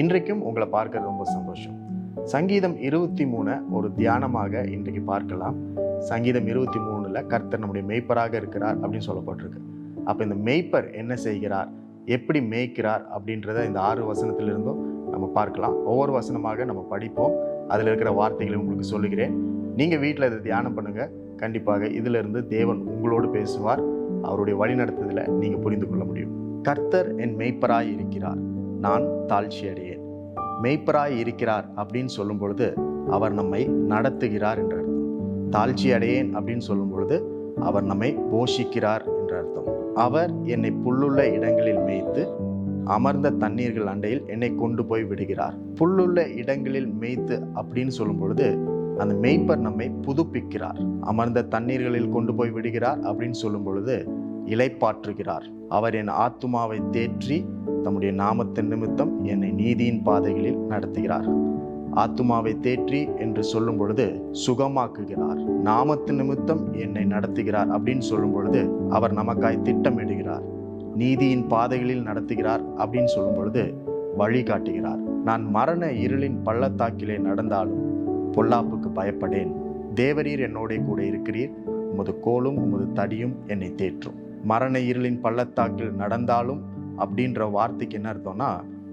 இன்றைக்கும் உங்களை பார்க்கறது ரொம்ப சந்தோஷம். சங்கீதம் இருபத்தி மூணை ஒரு தியானமாக இன்றைக்கு பார்க்கலாம். சங்கீதம் இருபத்தி மூணுல கர்த்தர் நம்முடைய மெய்ப்பராக இருக்கிறார் அப்படின்னு சொல்லப்பட்டிருக்கு. அப்போ இந்த மெய்ப்பர் என்ன செய்கிறார்? எப்படி மேய்க்கிறார்? அப்படின்றத இந்த ஆறு வசனத்திலிருந்தும் நம்ம பார்க்கலாம். ஒவ்வொரு வசனமாக நம்ம படிப்போம். அதில் இருக்கிற வார்த்தைகளை உங்களுக்கு சொல்லுகிறேன். நீங்கள் வீட்டில் இதை தியானம் பண்ணுங்கள் கண்டிப்பாக இதிலிருந்து தேவன் உங்களோடு பேசுவார். அவருடைய வழிநடத்துதலை நீங்கள் புரிந்து கொள்ள முடியும். கர்த்தர் என் மெய்ப்பராய் இருக்கிறார். நான் தாழ்ச்சி அடையேன் மெய்ப்பராய் இருக்கிறார் அப்படின்னு சொல்லும் பொழுது அவர் நம்மை நடத்துகிறார் என்ற அர்த்தம். தாழ்ச்சி அடையேன் அப்படின்னு சொல்லும் பொழுது அவர் நம்மை போஷிக்கிறார் என்ற அர்த்தம். அவர் என்னை புல்லுள்ள இடங்களில் மேய்த்து அமர்ந்த தண்ணீர்கள் அண்டையில் என்னை கொண்டு போய் விடுகிறார். புல்லுள்ள இடங்களில் மேய்த்து அப்படின்னு சொல்லும் பொழுது அந்த மேய்ப்பர் நம்மை புதுப்பிக்கிறார். அமர்ந்த தண்ணீர்களில் கொண்டு போய் விடுகிறார் அப்படின்னு சொல்லும் பொழுது இலைப்பாற்றுகிறார் அவர் என் ஆத்துமாவை தேற்றி தம்முடைய நாமத்தின் நிமித்தம் என்னை நீதியின் பாதைகளில் நடத்துகிறார். ஆத்துமாவை தேற்றி என்று சொல்லும் பொழுது சுகமாக்குகிறார். நாமத்தின் நிமித்தம் என்னை நடத்துகிறார் அப்படின்னு சொல்லும் பொழுது அவர் நமக்காய் திட்டமிடுகிறார். நீதியின் பாதைகளில் நடத்துகிறார் அப்படின்னு சொல்லும் பொழுது வழி காட்டுகிறார். நான் மரண இருளின் பள்ளத்தாக்கிலே நடந்தாலும் பொல்லாப்புக்கு பயப்படேன். தேவரீர் என்னோட கூட இருக்கிறீர். உமது கோலும் உமது தடியும் என்னை தேற்றும். மரண இருளின் பள்ளத்தாக்கில் நடந்தாலும் அப்படின்ற வார்த்தைக்கு என்ன அர்த்தம்னா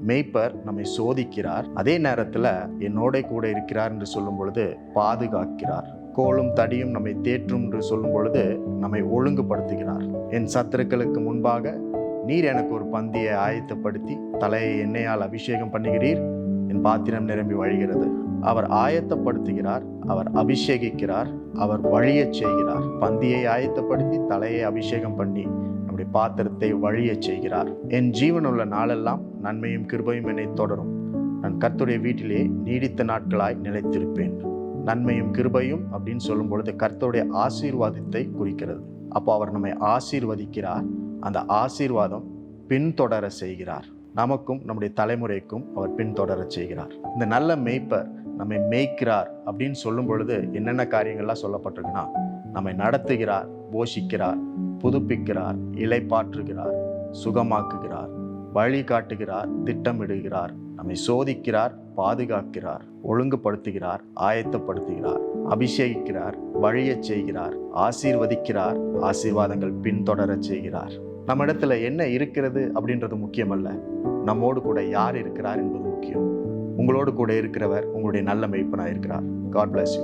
மேய்ப்பர் நம்மை சோதிக்கிறார். அதே நேரத்தில் என்னோட கூட இருக்கிறார் என்று சொல்லும் பொழுது பாதுகாக்கிறார். கோலும் தடியும் நம்மை தேற்றும் என்று சொல்லும் பொழுது நம்மை ஒழுங்குபடுத்துகிறார். என் சத்துருக்களுக்கு முன்பாக நீர் எனக்கு ஒரு பந்தியை ஆயத்தப்படுத்தி தலையை எண்ணெயால் அபிஷேகம் பண்ணுகிறீர். என் பாத்திரம் நிரம்பி வழிகிறது. அவர் ஆயத்தப்படுத்துகிறார் அவர் அபிஷேகிக்கிறார் அவர் வழியச் செய்கிறார். பந்தியை ஆயத்தப்படுத்தி தலையை அபிஷேகம் பண்ணி நம்முடைய பாத்திரத்தை வழியச் செய்கிறார். என் ஜீவனுள்ள நாளெல்லாம் நன்மையும் கிருபையும் என்னை தொடரும். நான் கர்த்துடைய வீட்டிலே நீடித்த நாட்களாய் நிலைத்திருப்பேன். நன்மையும் கிருபையும் அப்படின்னு சொல்லும் பொழுது கர்த்தருடைய ஆசீர்வாதத்தை குறிக்கிறது. அப்போ அவர் நம்மை ஆசீர்வதிக்கிறார். அந்த ஆசீர்வாதம் பின்தொடர செய்கிறார். நமக்கும் நம்முடைய தலைமுறைக்கும் அவர் பின்தொடர செய்கிறார். இந்த நல்ல மேய்ப்பர் நம்மை மேய்க்கிறார் அப்படின்னு சொல்லும் பொழுது என்னென்ன காரியங்கள்லாம் சொல்லப்பட்டிருக்குன்னா நம்மை நடத்துகிறார் போஷிக்கிறார் புதுப்பிக்கிறார் இலைப்பாற்றுகிறார் சுகமாக்குகிறார் வழி காட்டுகிறார் திட்டமிடுகிறார் நம்மை சோதிக்கிறார் பாதுகாக்கிறார் ஒழுங்குபடுத்துகிறார் ஆயத்தப்படுத்துகிறார் அபிஷேகிக்கிறார் வழியச் செய்கிறார் ஆசீர்வதிக்கிறார் ஆசீர்வாதங்கள் பின்தொடரச் செய்கிறார். நம்ம இடத்துல என்ன இருக்கிறது அப்படின்றது முக்கியமல்ல. நம்மோடு கூட யார் இருக்கிறார் என்பது முக்கியம். உங்களோடு கூட இருக்கிறவர் உங்களுடைய நல்ல மெய்ப்பனாக இருக்கிறார் காட் பிளஸ் யூ